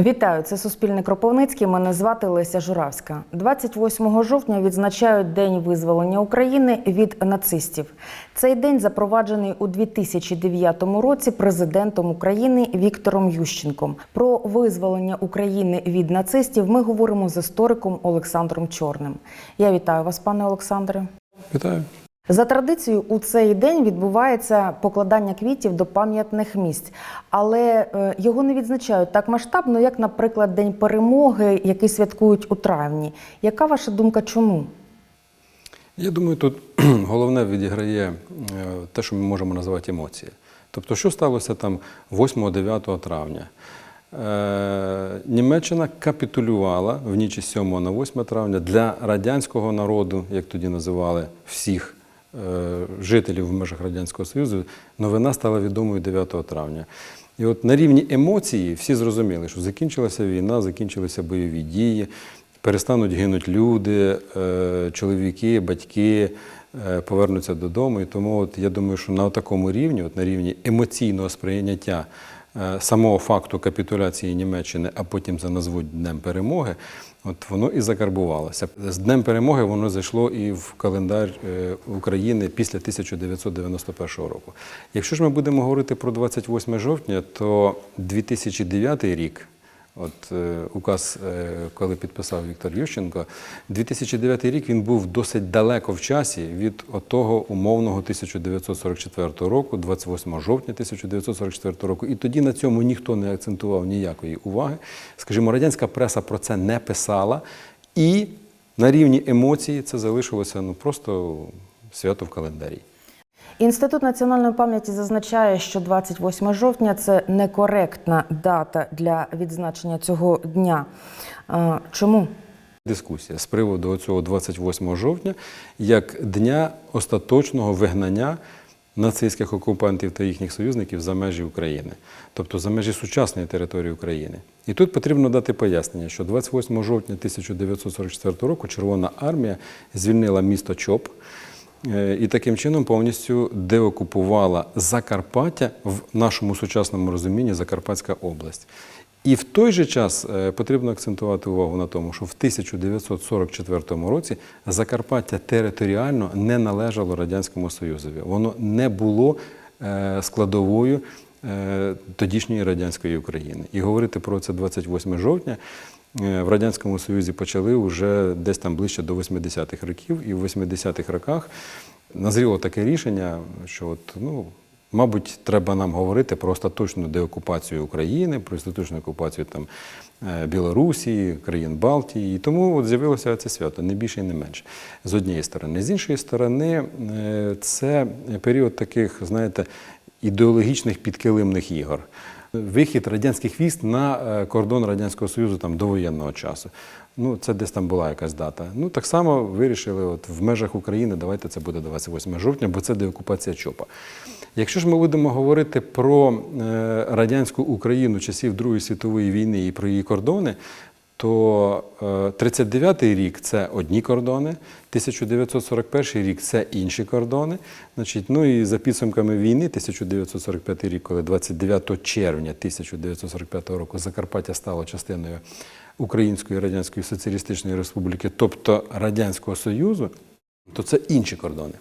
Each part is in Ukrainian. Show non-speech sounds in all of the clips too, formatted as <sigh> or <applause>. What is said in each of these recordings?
Вітаю, це Суспільне Кропивницький. Мене звати Леся Журавська. 28 жовтня відзначають День визволення України від нацистів. Цей день запроваджений у 2009 році президентом України Віктором Ющенком. Про визволення України від нацистів ми говоримо з істориком Олександром Чорним. Я вітаю вас, пане Олександре. Вітаю. За традицією, у цей день відбувається покладання квітів до пам'ятних місць, але е, його не відзначають так масштабно, як, наприклад, День перемоги, який святкують у травні. Яка ваша думка? Чому? Я думаю, тут <clears throat> головне відіграє е, те, що ми можемо називати емоції. Тобто, що сталося там 8-9 травня? Е, Німеччина капітулювала в ніч з 7 на 8 травня для радянського народу, як тоді називали всіх жителів в межах Радянського Союзу, новина стала відомою 9 травня. І от на рівні емоції всі зрозуміли, що закінчилася війна, закінчилися бойові дії, перестануть гинути люди, е, чоловіки, батьки е, повернуться додому. І тому от я думаю, що на такому рівні, от на рівні емоційного сприйняття е, самого факту капітуляції Німеччини, а потім це назвуть Днем перемоги, от воно і закарбувалося. З Днем перемоги воно зайшло і в календар е, України після 1991 року. Якщо ж ми будемо говорити про 28 жовтня, то 2009 рік. От е, указ, е, коли підписав Віктор Ющенко, 2009 рік він був досить далеко в часі від того умовного 1944 року, 28 жовтня 1944 року. І тоді на цьому ніхто не акцентував ніякої уваги. Скажімо, радянська преса про це не писала, і на рівні емоцій це залишилося ну просто свято в календарі. Інститут національної пам'яті зазначає, що 28 жовтня це некоректна дата для відзначення цього дня. Чому? Дискусія з приводу цього 28 жовтня як дня остаточного вигнання нацистських окупантів та їхніх союзників за межі України, тобто за межі сучасної території України. І тут потрібно дати пояснення, що 28 жовтня 1944 року Червона армія звільнила місто Чоп. Е, І таким чином повністю деокупувала Закарпаття в нашому сучасному розумінні Закарпатська область. І в той же час е, потрібно акцентувати увагу на тому, що в 1944 році Закарпаття територіально не належало Радянському Союзові. Воно не було е, складовою тодішньої радянської України. І говорити про це 28 жовтня в Радянському Союзі почали вже десь там ближче до 80-х років, і в 80-х роках назріло таке рішення, що от, ну, Мабуть, треба нам говорити про остаточну деокупацію України, про остаточну окупацію там, е, Білорусі, країн Балтії. І тому от з'явилося це свято, не більше і не менше. З однієї сторони. З іншої сторони, е, це період таких, знаєте, ідеологічних підкилимних ігор. Вихід радянських військ на е, кордон Радянського Союзу там, до воєнного часу. Ну, це десь там була якась дата. Ну, так само вирішили, от в межах України, давайте це буде 28 жовтня, бо це деокупація ЧОПа. Якщо ж ми будемо говорити про е, радянську Україну часів Другої світової війни і про її кордони, то е, 39-й рік це одні кордони, 1941 рік це інші кордони. Значить, ну і за підсумками війни, 1945 рік, коли 29 червня 1945 року Закарпаття стало частиною Української Радянської Соціалістичної Республіки, тобто Радянського Союзу, то це інші кордони.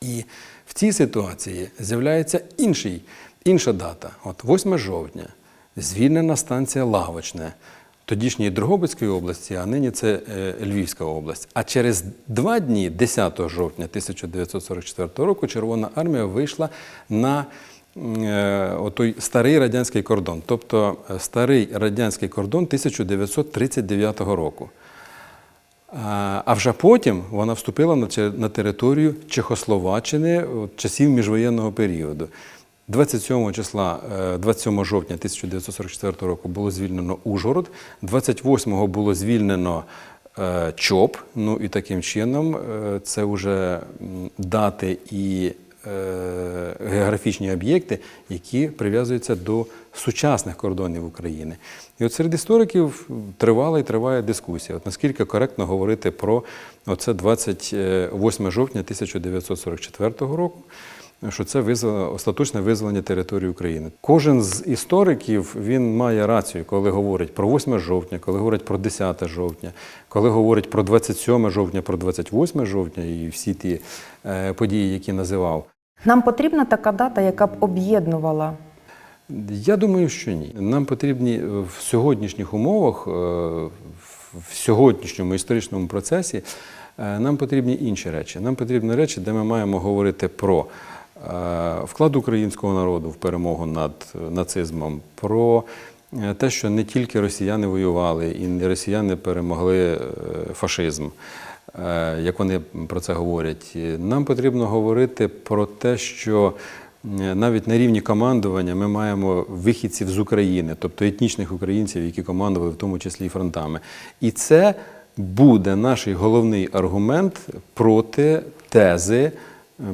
І в цій ситуації з'являється інший, інша дата. От 8 жовтня, звільнена станція Лавочне, тодішньої Дрогобицької області, а нині це е, Львівська область. А через два дні, 10 жовтня 1944 року, Червона армія вийшла на е, отой старий радянський кордон, тобто е, старий радянський кордон 1939 року. А вже потім вона вступила на територію Чехословаччини часів міжвоєнного періоду. 27 числа, е, 27 жовтня 1944 року було звільнено Ужгород, 28-го було звільнено е, ЧОП. Ну і таким чином е, це вже дати і е, географічні об'єкти, які прив'язуються до сучасних кордонів України. І от серед істориків тривала і триває дискусія. От наскільки коректно говорити про оце 28 жовтня 1944 року. Що це визволення, остаточне визволення території України. Кожен з істориків він має рацію, коли говорить про 8 жовтня, коли говорить про 10 жовтня, коли говорить про 27 жовтня, про 28 жовтня і всі ті е, події, які називав. Нам потрібна така дата, яка б об'єднувала. Я думаю, що ні. Нам потрібні в сьогоднішніх умовах, е, в сьогоднішньому історичному процесі, е, нам потрібні інші речі. Нам потрібні речі, де ми маємо говорити про вклад українського народу в перемогу над нацизмом, про е, те, що не тільки росіяни воювали і не росіяни перемогли е, фашизм. е, Як вони про це говорять, нам потрібно говорити про те, що Е, навіть на рівні командування ми маємо вихідців з України, тобто етнічних українців, які командували в тому числі і фронтами. І це буде наш головний аргумент проти тези е,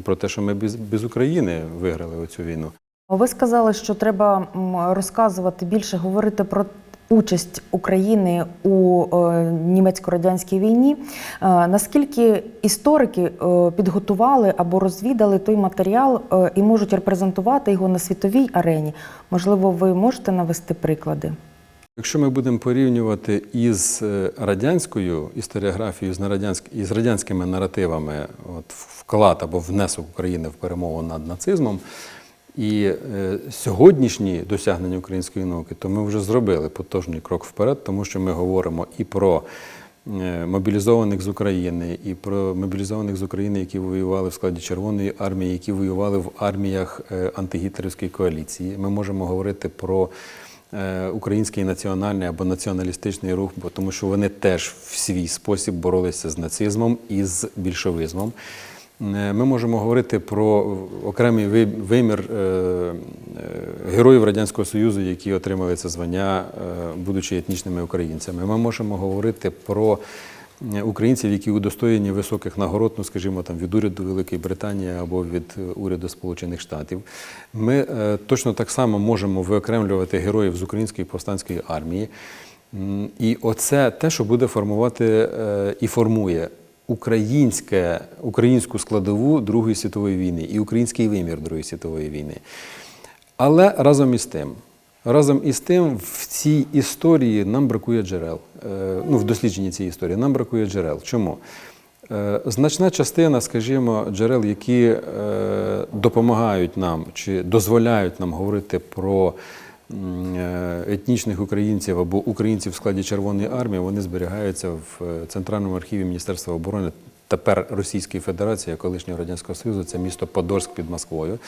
про те, що ми без, без України виграли оцю війну. Ви сказали, що треба розказувати більше, говорити про участь України у е, німецько-радянській війні. Е, наскільки історики е, підготували або розвідали той матеріал і можуть репрезентувати його на світовій арені? Можливо, ви можете навести приклади? Якщо ми будемо порівнювати із е, радянською історіографією, з нарадянськ- із радянськими наративами, от вклад або внесок України в перемогу над нацизмом, і е, сьогоднішні досягнення української науки, то ми вже зробили потужний крок вперед, тому що ми говоримо і про е, мобілізованих з України, і про мобілізованих з України, які воювали в складі Червоної армії, які воювали в арміях антигітлерівської коаліції. Ми можемо говорити про український національний або націоналістичний рух, бо тому що вони теж в свій спосіб боролися з нацизмом і з більшовизмом. Е, Ми можемо говорити про окремий вимір е, е, героїв Радянського Союзу, які отримали це звання, е, будучи етнічними українцями. Ми можемо говорити про е, українців, які удостоєні високих нагород, ну скажімо, там від уряду Великої Британії або від е, уряду Сполучених Штатів. Ми е, точно так само можемо виокремлювати героїв з української повстанської армії. І оце те, що буде формувати е, і формує українське, українську складову Другої світової війни і український вимір Другої світової війни. Але разом із тим, разом із тим, в цій історії нам бракує джерел. Е, Ну, в дослідженні цієї історії нам бракує джерел. Чому? Е, Значна частина, скажімо, джерел, які е, допомагають нам чи дозволяють нам говорити про етнічних українців або українців в складі Червоної армії, вони зберігаються в Центральному архіві Міністерства оборони. Тепер Російської Федерації, колишнього Радянського Союзу, це місто Подольськ під Москвою.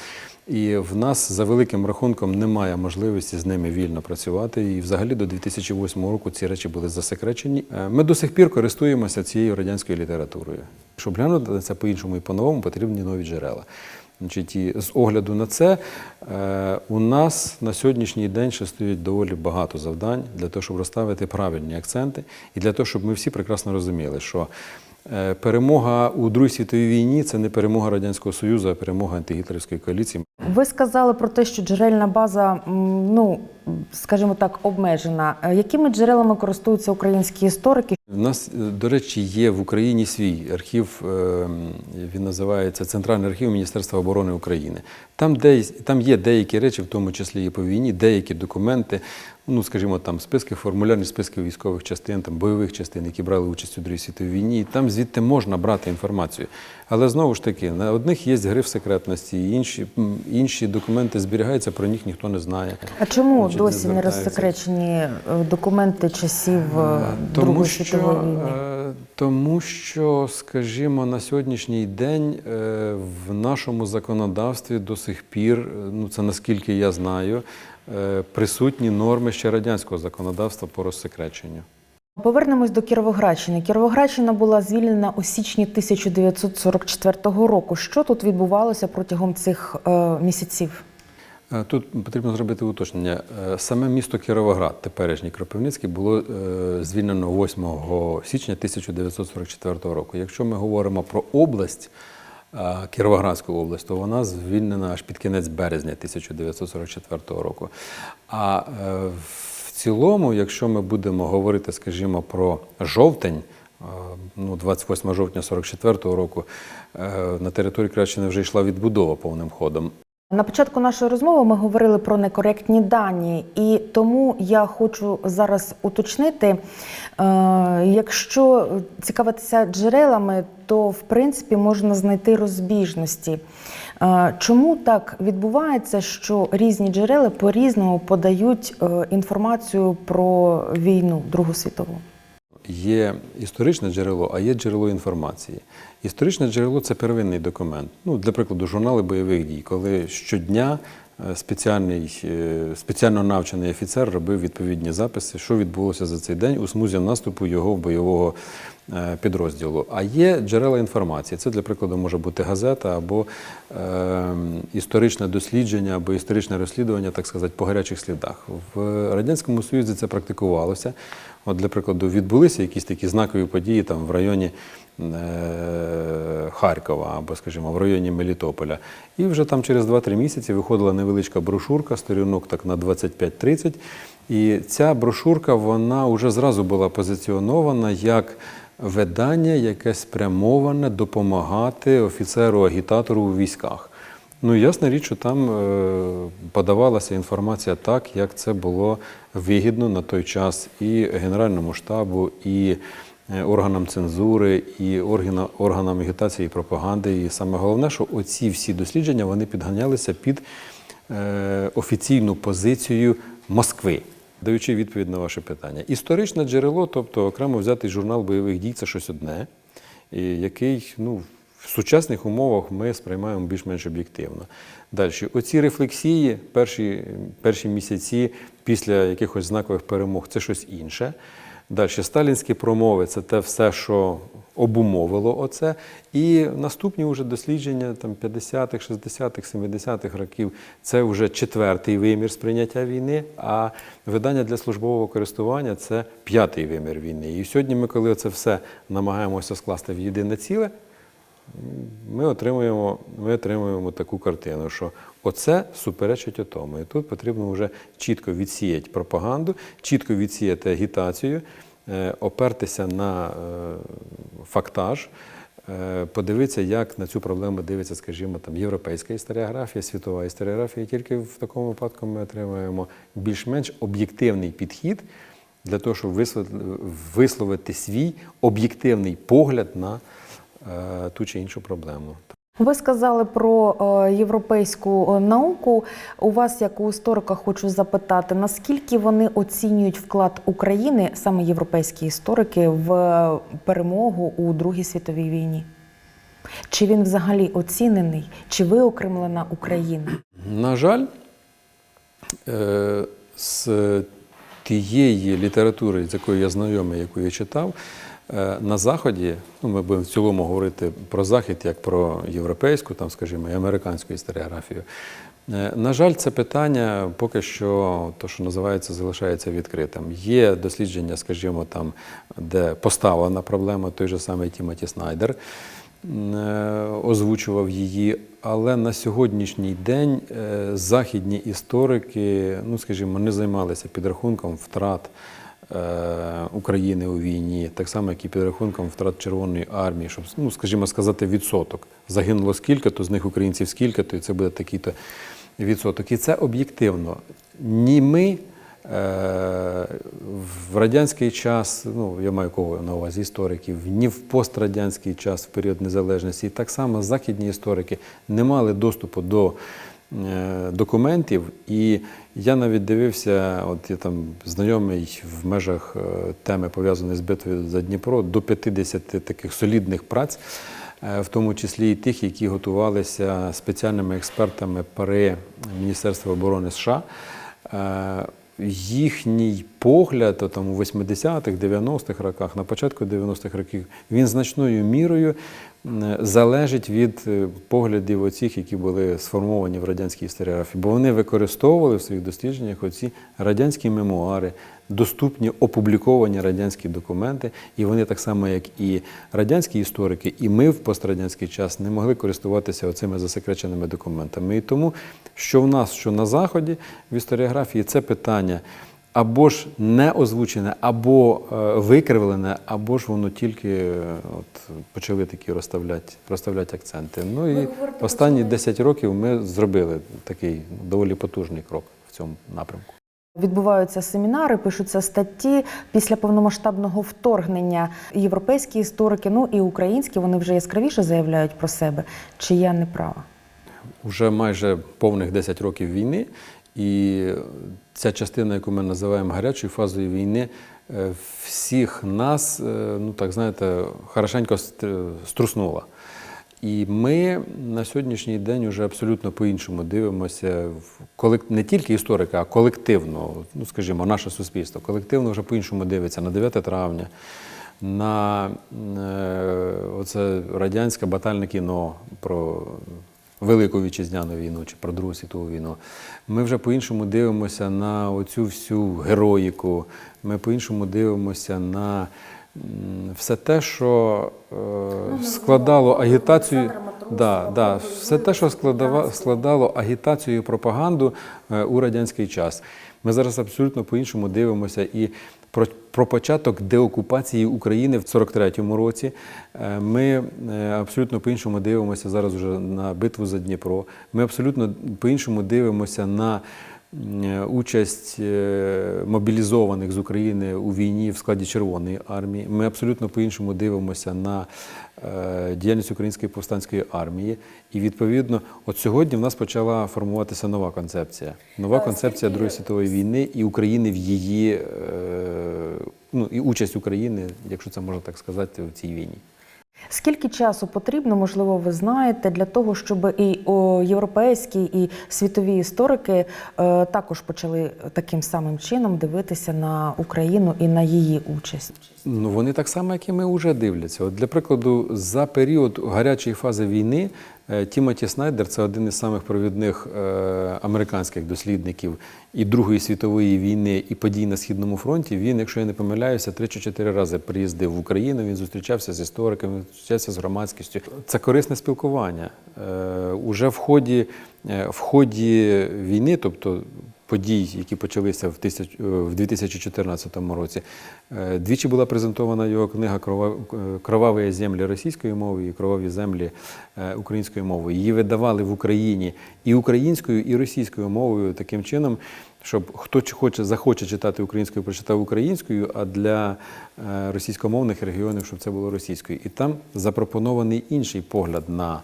І в нас за великим рахунком немає можливості з ними вільно працювати. І взагалі до 2008 року ці речі були засекречені. Е, Ми до сих пір користуємося цією радянською літературою. Щоб глянути на це по-іншому і по-новому, потрібні нові джерела. Значить, і з огляду на це е, у нас на сьогоднішній день ще стоїть доволі багато завдань для того, щоб розставити правильні акценти, і для того, щоб ми всі прекрасно розуміли, що перемога у Другій світовій війні це не перемога Радянського Союзу, а перемога антигітлерівської коаліції. Ви сказали про те, що джерельна база, ну скажімо так, обмежена. Е, Якими джерелами користуються українські історики? У нас, е, до речі, є в Україні свій архів, е, він називається Центральний архів Міністерства оборони України. Там, де, там є деякі речі, в тому числі і по війні, деякі документи, ну, скажімо, там списки, формулярні списки військових частин, там, бойових частин, які брали участь у Другій світовій війні. І там звідти можна брати інформацію. Але знову ж таки, на одних є гриф секретності, інші, інші документи зберігаються, про них ніхто не знає. А чому Значить, досі не звертаються. розсекречені е, документи часів е, Другої світової війни? е, тому що, скажімо, на сьогоднішній день е, в нашому законодавстві до сих пір, е, ну це наскільки я знаю, е, присутні норми ще радянського законодавства по розсекреченню. Повернемось до Кіровоградщини. Кіровоградщина була звільнена у січні 1944 року. Що тут відбувалося протягом цих е, місяців? Е, Тут потрібно зробити уточнення. Е, Саме місто Кіровоград, теперішній Кропивницький, було е, звільнено 8 січня 1944 року. Якщо ми говоримо про область, е, Кіровоградську область, то вона звільнена аж під кінець березня 1944 року. А е, в цілому, якщо ми будемо говорити, скажімо, про жовтень, е, ну, 28 жовтня 44-го року е, на території Кращини вже йшла відбудова повним ходом. На початку нашої розмови ми говорили про некоректні дані, і тому я хочу зараз уточнити, е, якщо цікавитися джерелами, то в принципі можна знайти розбіжності. Е, Чому так відбувається, що різні джерела по-різному подають е, інформацію про війну Другу світову? Є історичне джерело, а є джерело інформації. Історичне джерело це первинний документ. Ну, для прикладу, журнали бойових дій, коли щодня спеціальний, е, спеціально навчений офіцер робив відповідні записи, що відбулося за цей день у смузі наступу його бойового е, підрозділу. А є джерела інформації. Це, для прикладу, може бути газета або е, історичне дослідження, або історичне розслідування, так сказати, по гарячих слідах. В Радянському Союзі це практикувалося. От, для прикладу, відбулися якісь такі знакові події там в районі е, Харкова або, скажімо, в районі Мелітополя. І вже там через 2-3 місяці виходила невеличка брошурка, сторінок так на 25-30. І ця брошурка вона вже зразу була позиціонована як видання, яке спрямоване допомагати офіцеру-агітатору у військах. Ну, ясна річ, що там е, подавалася інформація так, як це було вигідно на той час і Генеральному штабу, і е, органам цензури, і органа- органам агітації і пропаганди. І саме головне, що оці всі дослідження вони підганялися під е, офіційну позицію Москви. Даючи відповідь на ваше питання. Історичне джерело, тобто окремо взятий журнал бойових дій, це щось одне, який ну, в сучасних умовах ми сприймаємо більш-менш об'єктивно. Далі, оці рефлексії, перші, перші місяці після якихось знакових перемог, це щось інше. Далі, сталінські промови це те все, що обумовило оце. І наступні вже дослідження там, 50-х, 60-х, 70-х років це вже четвертий вимір сприйняття війни, а видання для службового користування це п'ятий вимір війни. І сьогодні ми, коли це все намагаємося скласти в єдине ціле, ми отримуємо, ми отримуємо таку картину, що оце суперечить отому. І тут потрібно вже чітко відсіяти пропаганду, чітко відсіяти агітацію, е, опертися на е, фактаж, е, подивитися, як на цю проблему дивиться, скажімо, там європейська історіографія, світова історіографія. Тільки в такому випадку ми отримуємо більш-менш об'єктивний підхід для того, щоб висловити- свій об'єктивний погляд на ту чи іншу проблему. Ви сказали про е, європейську е, науку. У вас, як у історика, хочу запитати, наскільки вони оцінюють вклад України, саме європейські історики, в е, перемогу у Другій світовій війні? Чи він взагалі оцінений, чи виокремлена Україна? На жаль, е, з тієї літератури, з якою я знайомий, яку я читав, е, на Заході, ну, ми будемо в цілому говорити про Захід як про європейську, там, скажімо, і американську історіографію. Е, На жаль, це питання поки що, то, що називається, залишається відкритим. Є дослідження, скажімо, там, де поставлена проблема, той же самий Тімоті Снайдер е, озвучував її, але на сьогоднішній день е, західні історики, ну скажімо, не займалися підрахунком втрат е, України у війні, так само, як і підрахунком втрат Червоної армії, щоб, ну, скажімо, сказати відсоток. Загинуло скільки, то з них українців скільки, то і це буде такий-то відсоток. І це об'єктивно. Ні ми. Е, В радянський час, ну я маю кого на увазі істориків, ні в пострадянський час, в період незалежності, і так само західні історики не мали доступу до е, документів. І я навіть дивився, от я там знайомий в межах е, теми пов'язаної з битвою за Дніпро, до 50 таких солідних праць, е, в тому числі і тих, які готувалися спеціальними експертами при Міністерстві оборони США. Е, Їхній погляд там у 80-х, 90-х роках, на початку 90-х років, він значною мірою залежить від е, поглядів оцих, які були сформовані в радянській історіографії. Бо вони використовували в своїх дослідженнях оці радянські мемуари, доступні опубліковані радянські документи, і вони так само, як і радянські історики, і ми в пострадянський час не могли користуватися оцими засекреченими документами. І тому, що в нас, що на Заході в історіографії, це питання або ж не озвучене, або е, викривлене, або ж воно тільки е, от, почали такі розставляти, розставляти акценти. Ну і останні почали- 10 років ми зробили такий доволі потужний крок в цьому напрямку. Відбуваються семінари, пишуться статті після повномасштабного вторгнення. Європейські історики, ну і українські, вони вже яскравіше заявляють про себе. Чи я не права? Уже майже повних 10 років війни, і ця частина, яку ми називаємо гарячою фазою війни, е, всіх нас, е, ну так знаєте, хорошенько струснула. І ми на сьогоднішній день вже абсолютно по-іншому дивимося, не тільки історики, а колективно, ну скажімо, наше суспільство, колективно вже по-іншому дивиться на 9 травня, на е, оце радянське батальне кіно про Велику вітчизняну війну чи про Другу світову війну. Ми вже по-іншому дивимося на оцю всю героїку. Ми по-іншому дивимося на все те, що е, складало агітацію. Да, да, все те, що складава, складало агітацію і пропаганду е, у радянський час. Ми зараз абсолютно по-іншому дивимося і про, про початок деокупації України в 43-му році. Е, Ми е, абсолютно по-іншому дивимося зараз уже на битву за Дніпро. Ми абсолютно по-іншому дивимося на участь е, мобілізованих з України у війні в складі Червоної армії. Ми абсолютно по-іншому дивимося на е, діяльність Української повстанської армії. І відповідно, от сьогодні в нас почала формуватися нова концепція. Нова концепція Другої світової війни і України в її е, ну і участь України, якщо це можна так сказати, в цій війні. Скільки часу потрібно, можливо, ви знаєте, для того, щоб і європейські, і світові історики е, також почали таким самим чином дивитися на Україну і на її участь? Ну, вони так само, як і ми, вже дивляться. От для прикладу, за період гарячої фази війни Тімоті Снайдер, це один із самих провідних е, американських дослідників і Другої світової війни, і подій на Східному фронті. Він, якщо я не помиляюся, три чи чотири рази приїздив в Україну. Він зустрічався з істориками, він зустрічався з громадськістю. Це корисне спілкування. Е, уже в ході, е, в ході війни, тобто подій, які почалися в тисяч- е, 2014 році. Е, Двічі була презентована його книга «Крова- Кроваві землі російською мовою і кроваві землі е, українською мовою. Її видавали в Україні і українською, і російською мовою таким чином, щоб хто хоче захоче читати українською, прочитав українською, а для російськомовних регіонів, щоб це було російською. І там запропонований інший погляд на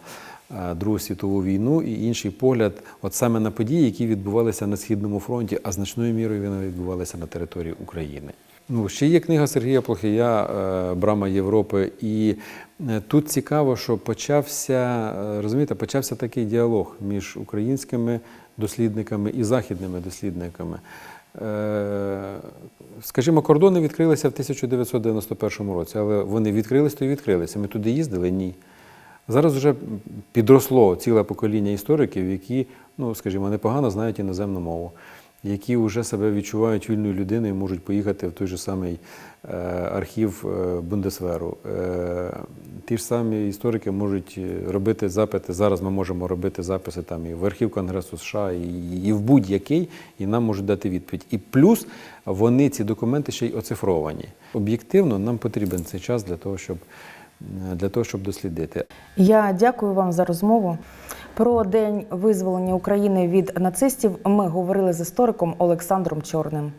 Другу світову війну і інший погляд, от саме на події, які відбувалися на східному фронті, а значною мірою вони відбувалися на території України. Ну, ще є книга Сергія Плохія е, Брама Європи. І е, тут цікаво, що почався, е, розумієте, почався такий діалог між українськими дослідниками і західними дослідниками. Е, Скажімо, кордони відкрилися в 1991 році, але вони відкрились, то і відкрилися. Ми туди їздили? Ні. Зараз вже підросло ціле покоління істориків, які, ну скажімо, непогано знають іноземну мову, які вже себе відчувають вільною людиною, і можуть поїхати в той же самий е, архів е, Бундесверу. Е, ті ж самі історики можуть робити запити. Зараз ми можемо робити записи там і в архів Конгресу США, і, в будь-який, і нам можуть дати відповідь. І плюс вони ці документи ще й оцифровані. Об'єктивно, нам потрібен цей час для того, щоб для того, щоб дослідити. Я дякую вам за розмову. Про день визволення України від нацистів ми говорили з істориком Олександром Чорним.